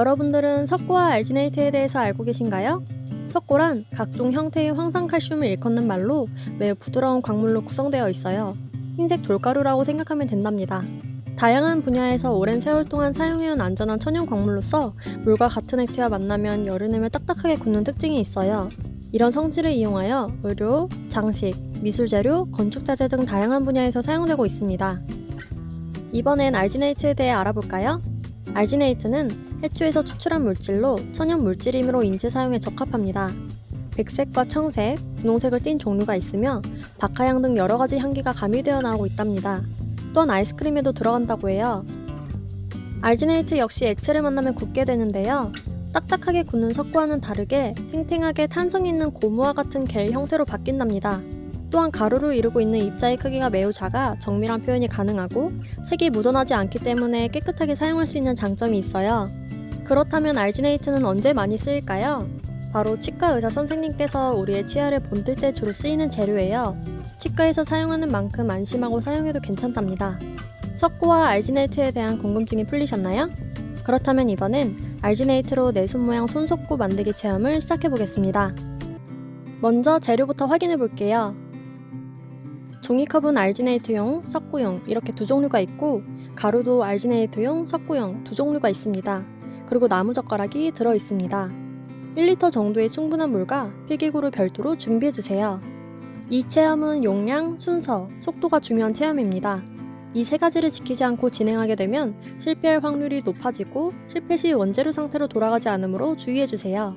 여러분들은 석고와 알지네이트에 대해서 알고 계신가요? 석고란 각종 형태의 황산칼슘을 일컫는 말로 매우 부드러운 광물로 구성되어 있어요. 흰색 돌가루라고 생각하면 된답니다. 다양한 분야에서 오랜 세월 동안 사용해온 안전한 천연 광물로서 물과 같은 액체와 만나면 내며 딱딱하게 굳는 특징이 있어요. 이런 성질을 이용하여 의료, 장식, 미술 재료, 건축 자재 등 다양한 분야에서 사용되고 있습니다. 이번엔 알지네이트에 대해 알아볼까요? 알지네이트는 해초에서 추출한 물질로 천연 물질이므로 인쇄 사용에 적합합니다. 백색과 청색, 분홍색을 띤 종류가 있으며 박하향 등 여러 가지 향기가 가미되어 나오고 있답니다. 또한 아이스크림에도 들어간다고 해요. 알지네이트 역시 액체를 만나면 굳게 되는데요. 딱딱하게 굳는 석고와는 다르게 탱탱하게 탄성 있는 고무와 같은 겔 형태로 바뀐답니다. 또한 가루로 이루고 있는 입자의 크기가 매우 작아 정밀한 표현이 가능하고 색이 묻어나지 않기 때문에 깨끗하게 사용할 수 있는 장점이 있어요. 그렇다면 알지네이트는 언제 많이 쓰일까요? 바로 치과 의사 선생님께서 우리의 치아를 본뜰 때 주로 쓰이는 재료예요. 치과에서 사용하는 만큼 안심하고 사용해도 괜찮답니다. 석고와 알지네이트에 대한 궁금증이 풀리셨나요? 그렇다면 이번엔 알지네이트로 내 손 모양 손석고 만들기 체험을 시작해 보겠습니다. 먼저 재료부터 확인해 볼게요. 종이컵은 알지네이트용, 석고용 이렇게 두 종류가 있고 가루도 알지네이트용, 석고용 두 종류가 있습니다. 그리고 나무 젓가락이 들어 있습니다. 1리터 정도의 충분한 물과 필기구를 별도로 준비해 주세요. 이 체험은 용량, 순서, 속도가 중요한 체험입니다. 이 세 가지를 지키지 않고 진행하게 되면 실패할 확률이 높아지고 실패 시 원재료 상태로 돌아가지 않으므로 주의해 주세요.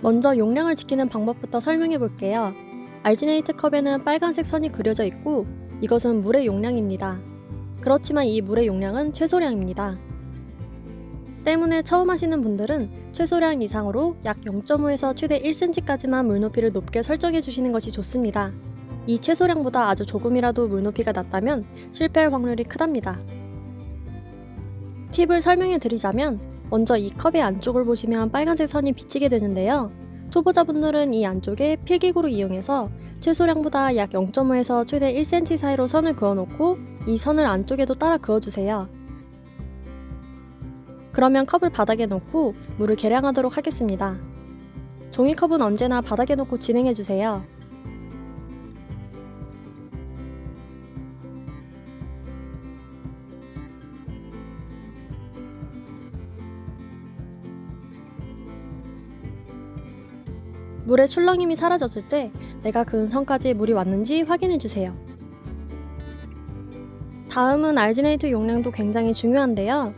먼저 용량을 지키는 방법부터 설명해 볼게요. 알지네이트 컵에는 빨간색 선이 그려져 있고 이것은 물의 용량입니다. 그렇지만 이 물의 용량은 최소량입니다. 때문에 처음 하시는 분들은 최소량 이상으로 약 0.5에서 최대 1cm까지만 물 높이를 높게 설정해 주시는 것이 좋습니다. 이 최소량보다 아주 조금이라도 물 높이가 낮다면 실패할 확률이 크답니다. 팁을 설명해 드리자면 먼저 이 컵의 안쪽을 보시면 빨간색 선이 비치게 되는데요. 초보자분들은 이 안쪽에 필기구를 이용해서 최소량보다 약 0.5에서 최대 1cm 사이로 선을 그어놓고 이 선을 안쪽에도 따라 그어주세요. 그러면 컵을 바닥에 놓고 물을 계량하도록 하겠습니다. 종이컵은 언제나 바닥에 놓고 진행해주세요. 물의 출렁임이 사라졌을 때 내가 그은 선까지 물이 왔는지 확인해 주세요. 다음은 알지네이트 용량도 굉장히 중요한데요.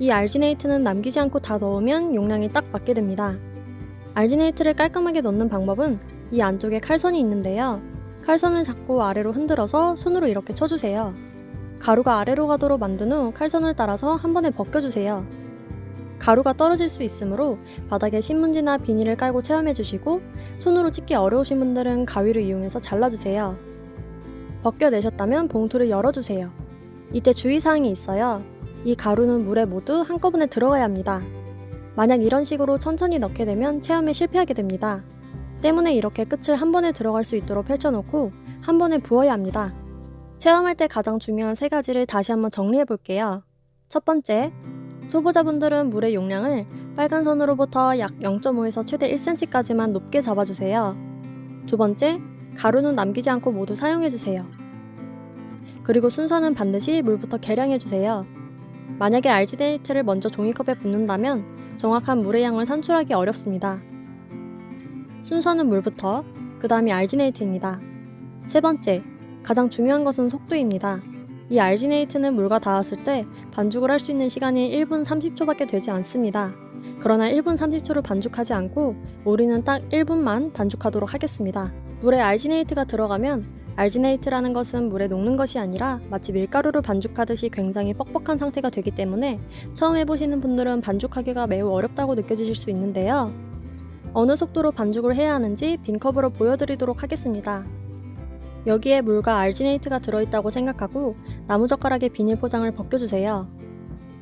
이 알지네이트는 남기지 않고 다 넣으면 용량이 딱 맞게 됩니다. 알지네이트를 깔끔하게 넣는 방법은 이 안쪽에 칼선이 있는데요. 칼선을 잡고 아래로 흔들어서 손으로 이렇게 쳐주세요. 가루가 아래로 가도록 만든 후 칼선을 따라서 한 번에 벗겨주세요. 가루가 떨어질 수 있으므로 바닥에 신문지나 비닐을 깔고 체험해 주시고 손으로 찍기 어려우신 분들은 가위를 이용해서 잘라주세요. 벗겨내셨다면 봉투를 열어주세요. 이때 주의사항이 있어요. 이 가루는 물에 모두 한꺼번에 들어가야 합니다. 만약 이런 식으로 천천히 넣게 되면 체험에 실패하게 됩니다. 때문에 이렇게 끝을 한 번에 들어갈 수 있도록 펼쳐놓고 한 번에 부어야 합니다. 체험할 때 가장 중요한 세 가지를 다시 한번 정리해 볼게요. 첫 번째, 초보자분들은 물의 용량을 빨간 선으로부터 약 0.5에서 최대 1cm까지만 높게 잡아주세요. 두 번째, 가루는 남기지 않고 모두 사용해주세요. 그리고 순서는 반드시 물부터 계량해주세요. 만약에 알지네이트를 먼저 종이컵에 붓는다면 정확한 물의 양을 산출하기 어렵습니다. 순서는 물부터, 그 다음이 알지네이트입니다. 세 번째, 가장 중요한 것은 속도입니다. 이 알지네이트는 물과 닿았을 때 반죽을 할 수 있는 시간이 1분 30초밖에 되지 않습니다. 그러나 1분 30초를 반죽하지 않고 우리는 딱 1분만 반죽하도록 하겠습니다. 물에 알지네이트가 들어가면 알지네이트라는 것은 물에 녹는 것이 아니라 마치 밀가루를 반죽하듯이 굉장히 뻑뻑한 상태가 되기 때문에 처음 해보시는 분들은 반죽하기가 매우 어렵다고 느껴지실 수 있는데요. 어느 속도로 반죽을 해야 하는지 빈컵으로 보여드리도록 하겠습니다. 여기에 물과 알지네이트가 들어있다고 생각하고 나무젓가락에 비닐 포장을 벗겨주세요.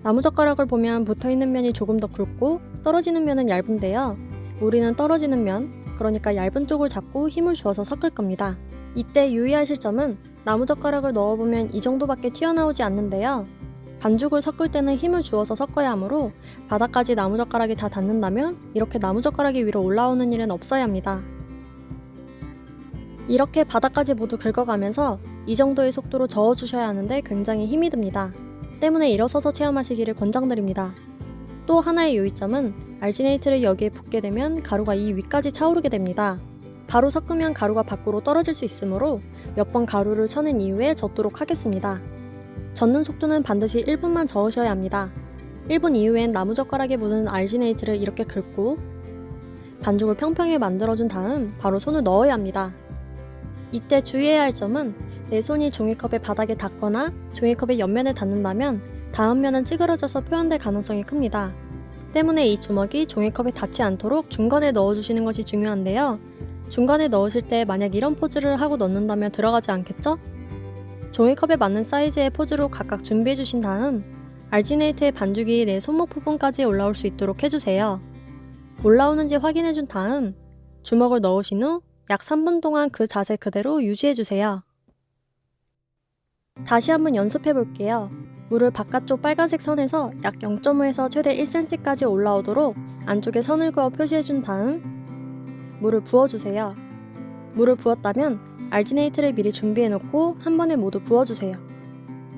나무젓가락을 보면 붙어있는 면이 조금 더 굵고 떨어지는 면은 얇은데요. 우리는 떨어지는 면, 그러니까 얇은 쪽을 잡고 힘을 주어서 섞을 겁니다. 이때 유의하실 점은 나무젓가락을 넣어보면 이 정도밖에 튀어나오지 않는데요. 반죽을 섞을 때는 힘을 주어서 섞어야 하므로 바닥까지 나무젓가락이 다 닿는다면 이렇게 나무젓가락이 위로 올라오는 일은 없어야 합니다. 이렇게 바닥까지 모두 긁어가면서 이 정도의 속도로 저어주셔야 하는데 굉장히 힘이 듭니다. 때문에 일어서서 체험하시기를 권장드립니다. 또 하나의 요이점은 알지네이트를 여기에 붓게 되면 가루가 이 위까지 차오르게 됩니다. 바로 섞으면 가루가 밖으로 떨어질 수 있으므로 몇 번 가루를 쳐낸 이후에 젓도록 하겠습니다. 젓는 속도는 반드시 1분만 저으셔야 합니다. 1분 이후엔 나무젓가락에 묻은 알지네이트를 이렇게 긁고 반죽을 평평하게 만들어준 다음 바로 손을 넣어야 합니다. 이때 주의해야 할 점은 내 손이 종이컵의 바닥에 닿거나 종이컵의 옆면에 닿는다면 다음 면은 찌그러져서 표현될 가능성이 큽니다. 때문에 이 주먹이 종이컵에 닿지 않도록 중간에 넣어주시는 것이 중요한데요. 중간에 넣으실 때 만약 이런 포즈를 하고 넣는다면 들어가지 않겠죠? 종이컵에 맞는 사이즈의 포즈로 각각 준비해 주신 다음 알지네이트의 반죽이 내 손목 부분까지 올라올 수 있도록 해주세요. 올라오는지 확인해 준 다음 주먹을 넣으신 후 약 3분 동안 그 자세 그대로 유지해 주세요. 다시 한번 연습해 볼게요. 물을 바깥쪽 빨간색 선에서 약 0.5에서 최대 1cm까지 올라오도록 안쪽에 선을 그어 표시해 준 다음 물을 부어주세요. 물을 부었다면 알지네이트를 미리 준비해 놓고 한 번에 모두 부어주세요.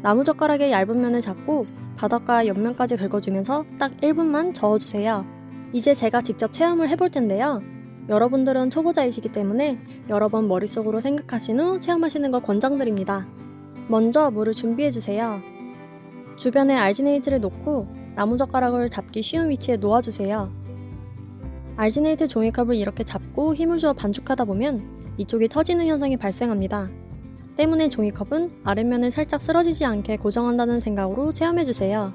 나무젓가락의 얇은 면을 잡고 바닥과 옆면까지 긁어주면서 딱 1분만 저어주세요. 이제 제가 직접 체험을 해볼 텐데요. 여러분들은 초보자이시기 때문에 여러 번 머릿속으로 생각하신 후 체험하시는 걸 권장드립니다. 먼저 물을 준비해주세요. 주변에 알지네이트를 놓고 나무젓가락을 잡기 쉬운 위치에 놓아주세요. 알지네이트 종이컵을 이렇게 잡고 힘을 주어 반죽하다 보면 이쪽이 터지는 현상이 발생합니다. 때문에 종이컵은 아랫면을 살짝 쓰러지지 않게 고정한다는 생각으로 체험해주세요.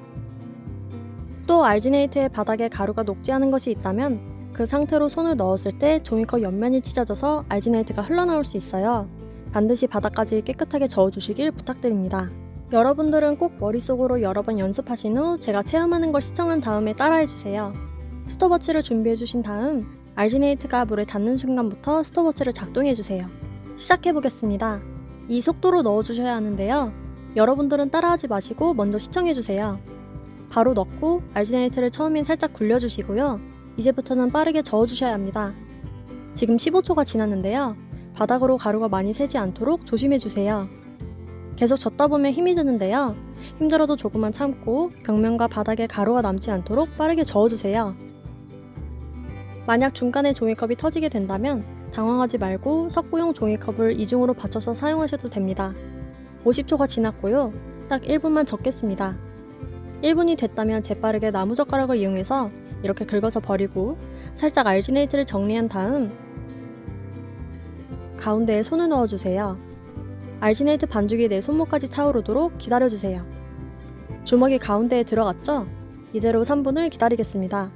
또 알지네이트의 바닥에 가루가 녹지 않은 것이 있다면 그 상태로 손을 넣었을 때 종이컵 옆면이 찢어져서 알지네이트가 흘러나올 수 있어요. 반드시 바닥까지 깨끗하게 저어주시길 부탁드립니다. 여러분들은 꼭 머릿속으로 여러 번 연습하신 후 제가 체험하는 걸 시청한 다음에 따라해주세요. 스톱워치를 준비해주신 다음 알지네이트가 물에 닿는 순간부터 스톱워치를 작동해주세요. 시작해보겠습니다. 이 속도로 넣어주셔야 하는데요. 여러분들은 따라하지 마시고 먼저 시청해주세요. 바로 넣고 알지네이트를 처음엔 살짝 굴려주시고요. 이제부터는 빠르게 저어주셔야 합니다. 지금 15초가 지났는데요. 바닥으로 가루가 많이 새지 않도록 조심해주세요. 계속 젓다 보면 힘이 드는데요. 힘들어도 조금만 참고 벽면과 바닥에 가루가 남지 않도록 빠르게 저어주세요. 만약 중간에 종이컵이 터지게 된다면 당황하지 말고 석고용 종이컵을 이중으로 받쳐서 사용하셔도 됩니다. 50초가 지났고요. 딱 1분만 적겠습니다. 1분이 됐다면 재빠르게 나무젓가락을 이용해서 이렇게 긁어서 버리고 살짝 알지네이트를 정리한 다음 가운데에 손을 넣어주세요. 알지네이트 반죽이 내 손목까지 차오르도록 기다려주세요. 주먹이 가운데에 들어갔죠? 이대로 3분을 기다리겠습니다.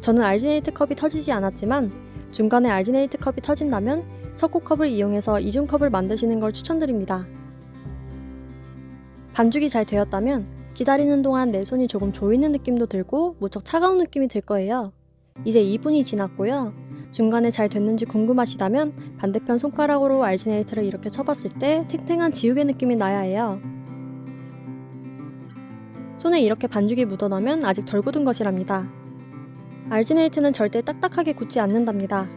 저는 알지네이트 컵이 터지지 않았지만 중간에 알지네이트 컵이 터진다면 석고컵을 이용해서 이중컵을 만드시는 걸 추천드립니다. 반죽이 잘 되었다면 기다리는 동안 내 손이 조금 조이는 느낌도 들고 무척 차가운 느낌이 들 거예요. 이제 2분이 지났고요. 중간에 잘 됐는지 궁금하시다면 반대편 손가락으로 알지네이트를 이렇게 쳐봤을 때 탱탱한 지우개 느낌이 나야 해요. 손에 이렇게 반죽이 묻어나면 아직 덜 굳은 것이랍니다. 알지네이트는 절대 딱딱하게 굳지 않는답니다.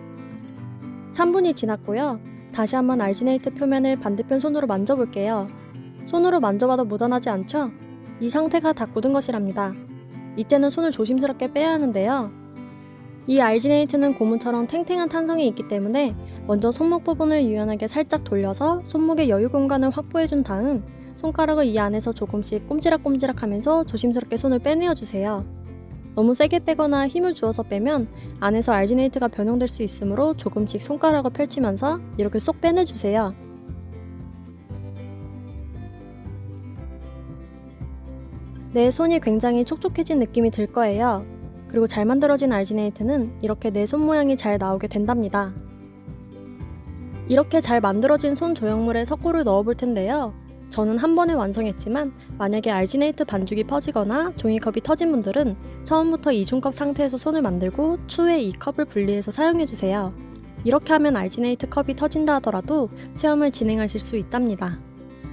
3분이 지났고요. 다시 한번 알지네이트 표면을 반대편 손으로 만져볼게요. 손으로 만져봐도 묻어나지 않죠? 이 상태가 다 굳은 것이랍니다. 이때는 손을 조심스럽게 빼야 하는데요. 이 알지네이트는 고무처럼 탱탱한 탄성이 있기 때문에 먼저 손목 부분을 유연하게 살짝 돌려서 손목의 여유 공간을 확보해 준 다음 손가락을 이 안에서 조금씩 꼼지락꼼지락 하면서 조심스럽게 손을 빼내어 주세요. 너무 세게 빼거나 힘을 주어서 빼면 안에서 알지네이트가 변형될 수 있으므로 조금씩 손가락을 펼치면서 이렇게 쏙 빼내주세요. 내 손이 굉장히 촉촉해진 느낌이 들 거예요. 그리고 잘 만들어진 알지네이트는 이렇게 내 손 모양이 잘 나오게 된답니다. 이렇게 잘 만들어진 손 조형물에 석고를 넣어볼 텐데요. 저는 한 번에 완성했지만 만약에 알지네이트 반죽이 퍼지거나 종이컵이 터진 분들은 처음부터 이중컵 상태에서 손을 만들고 추후에 이 컵을 분리해서 사용해주세요. 이렇게 하면 알지네이트 컵이 터진다 하더라도 체험을 진행하실 수 있답니다.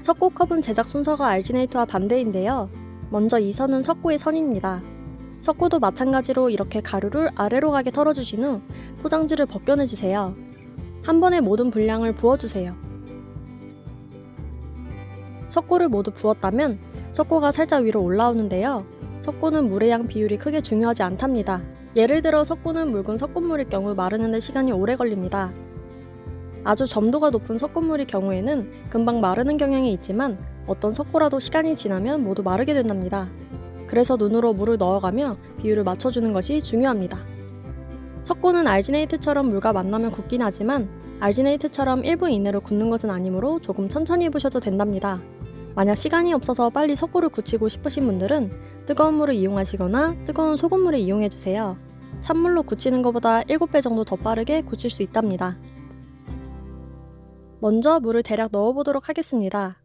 석고컵은 제작 순서가 알지네이트와 반대인데요. 먼저 이 선은 석고의 선입니다. 석고도 마찬가지로 이렇게 가루를 아래로 가게 털어주신 후 포장지를 벗겨내주세요. 한 번에 모든 분량을 부어주세요. 석고를 모두 부었다면 석고가 살짝 위로 올라오는데요. 석고는 물의 양 비율이 크게 중요하지 않답니다. 예를 들어 석고는 묽은 석고물일 경우 마르는데 시간이 오래 걸립니다. 아주 점도가 높은 석고물의 경우에는 금방 마르는 경향이 있지만 어떤 석고라도 시간이 지나면 모두 마르게 된답니다. 그래서 눈으로 물을 넣어가며 비율을 맞춰주는 것이 중요합니다. 석고는 알지네이트처럼 물과 만나면 굳긴 하지만 알지네이트처럼 1분 이내로 굳는 것은 아니므로 조금 천천히 해보셔도 된답니다. 만약 시간이 없어서 빨리 석고를 굳히고 싶으신 분들은 뜨거운 물을 이용하시거나 뜨거운 소금물을 이용해주세요. 찬물로 굳히는 것보다 7배 정도 더 빠르게 굳힐 수 있답니다. 먼저 물을 대략 넣어보도록 하겠습니다.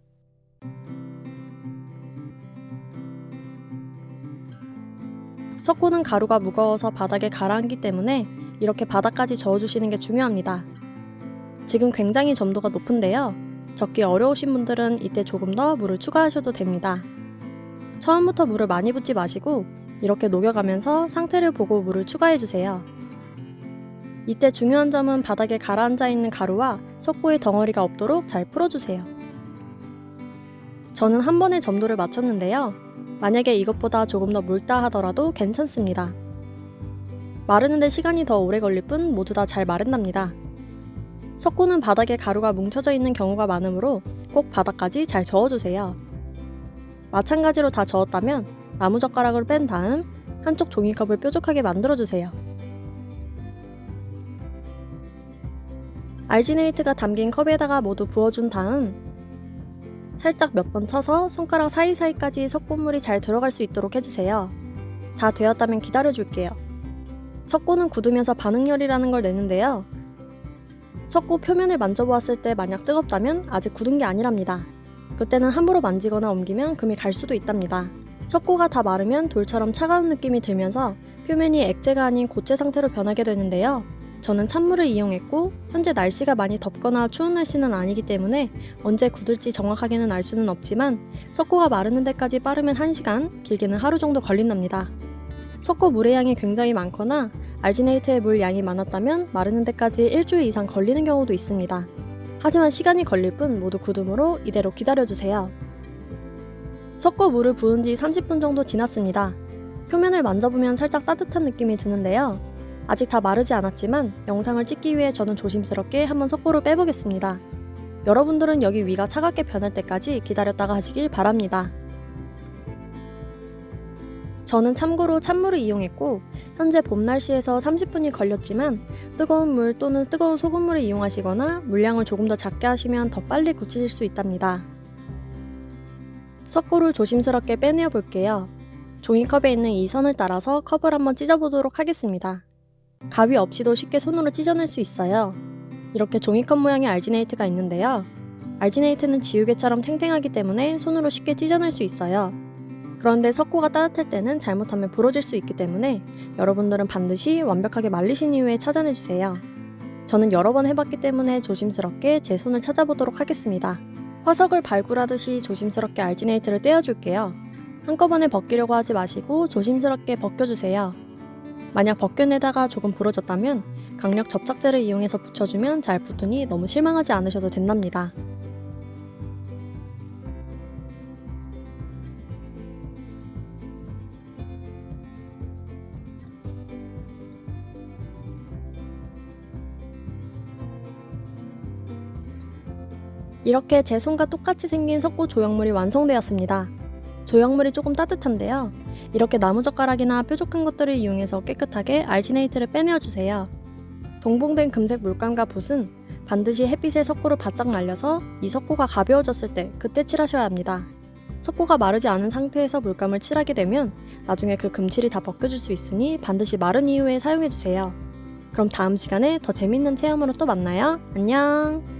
석고는 가루가 무거워서 바닥에 가라앉기 때문에 이렇게 바닥까지 저어주시는 게 중요합니다. 지금 굉장히 점도가 높은데요. 적기 어려우신 분들은 이때 조금 더 물을 추가하셔도 됩니다. 처음부터 물을 많이 붓지 마시고 이렇게 녹여가면서 상태를 보고 물을 추가해주세요. 이때 중요한 점은 바닥에 가라앉아 있는 가루와 석고의 덩어리가 없도록 잘 풀어주세요. 저는 한 번에 점도를 맞췄는데요. 만약에 이것보다 조금 더 묽다 하더라도 괜찮습니다. 마르는데 시간이 더 오래 걸릴 뿐 모두 다 잘 마른답니다. 석고는 바닥에 가루가 뭉쳐져 있는 경우가 많으므로 꼭 바닥까지 잘 저어주세요. 마찬가지로 다 저었다면 나무젓가락을 뺀 다음 한쪽 종이컵을 뾰족하게 만들어주세요. 알지네이트가 담긴 컵에다가 모두 부어준 다음 살짝 몇 번 쳐서 손가락 사이사이까지 석고물이 잘 들어갈 수 있도록 해주세요. 다 되었다면 기다려줄게요. 석고는 굳으면서 반응열이라는 걸 내는데요. 석고 표면을 만져보았을 때 만약 뜨겁다면 아직 굳은 게 아니랍니다. 그때는 함부로 만지거나 옮기면 금이 갈 수도 있답니다. 석고가 다 마르면 돌처럼 차가운 느낌이 들면서 표면이 액체가 아닌 고체 상태로 변하게 되는데요. 저는 찬물을 이용했고 현재 날씨가 많이 덥거나 추운 날씨는 아니기 때문에 언제 굳을지 정확하게는 알 수는 없지만 석고가 마르는 데까지 빠르면 1시간, 길게는 하루 정도 걸린답니다. 석고 물의 양이 굉장히 많거나 알지네이트의 물 양이 많았다면 마르는 데까지 일주일 이상 걸리는 경우도 있습니다. 하지만 시간이 걸릴 뿐 모두 굳음으로 이대로 기다려주세요. 석고 물을 부은 지 30분 정도 지났습니다. 표면을 만져보면 살짝 따뜻한 느낌이 드는데요. 아직 다 마르지 않았지만 영상을 찍기 위해 저는 조심스럽게 한번 석고를 빼보겠습니다. 여러분들은 여기 위가 차갑게 변할 때까지 기다렸다가 하시길 바랍니다. 저는 참고로 찬물을 이용했고 현재 봄 날씨에서 30분이 걸렸지만 뜨거운 물 또는 뜨거운 소금물을 이용하시거나 물량을 조금 더 작게 하시면 더 빨리 굳히실 수 있답니다. 석고를 조심스럽게 빼내어 볼게요. 종이컵에 있는 이 선을 따라서 컵을 한번 찢어보도록 하겠습니다. 가위 없이도 쉽게 손으로 찢어낼 수 있어요. 이렇게 종이컵 모양의 알지네이트가 있는데요. 알지네이트는 지우개처럼 탱탱하기 때문에 손으로 쉽게 찢어낼 수 있어요. 그런데 석고가 따뜻할 때는 잘못하면 부러질 수 있기 때문에 여러분들은 반드시 완벽하게 말리신 이후에 찾아내주세요. 저는 여러 번 해봤기 때문에 조심스럽게 제 손을 찾아보도록 하겠습니다. 화석을 발굴하듯이 조심스럽게 알지네이트를 떼어줄게요. 한꺼번에 벗기려고 하지 마시고 조심스럽게 벗겨주세요. 만약 벗겨내다가 조금 부러졌다면 강력 접착제를 이용해서 붙여주면 잘 붙으니 너무 실망하지 않으셔도 된답니다. 이렇게 제 손과 똑같이 생긴 석고 조형물이 완성되었습니다. 조형물이 조금 따뜻한데요. 이렇게 나무젓가락이나 뾰족한 것들을 이용해서 깨끗하게 알지네이트를 빼내어 주세요. 동봉된 금색 물감과 붓은 반드시 햇빛에 석고를 바짝 말려서 이 석고가 가벼워졌을 때 그때 칠하셔야 합니다. 석고가 마르지 않은 상태에서 물감을 칠하게 되면 나중에 그 금칠이 다 벗겨질 수 있으니 반드시 마른 이후에 사용해 주세요. 그럼 다음 시간에 더 재밌는 체험으로 또 만나요. 안녕!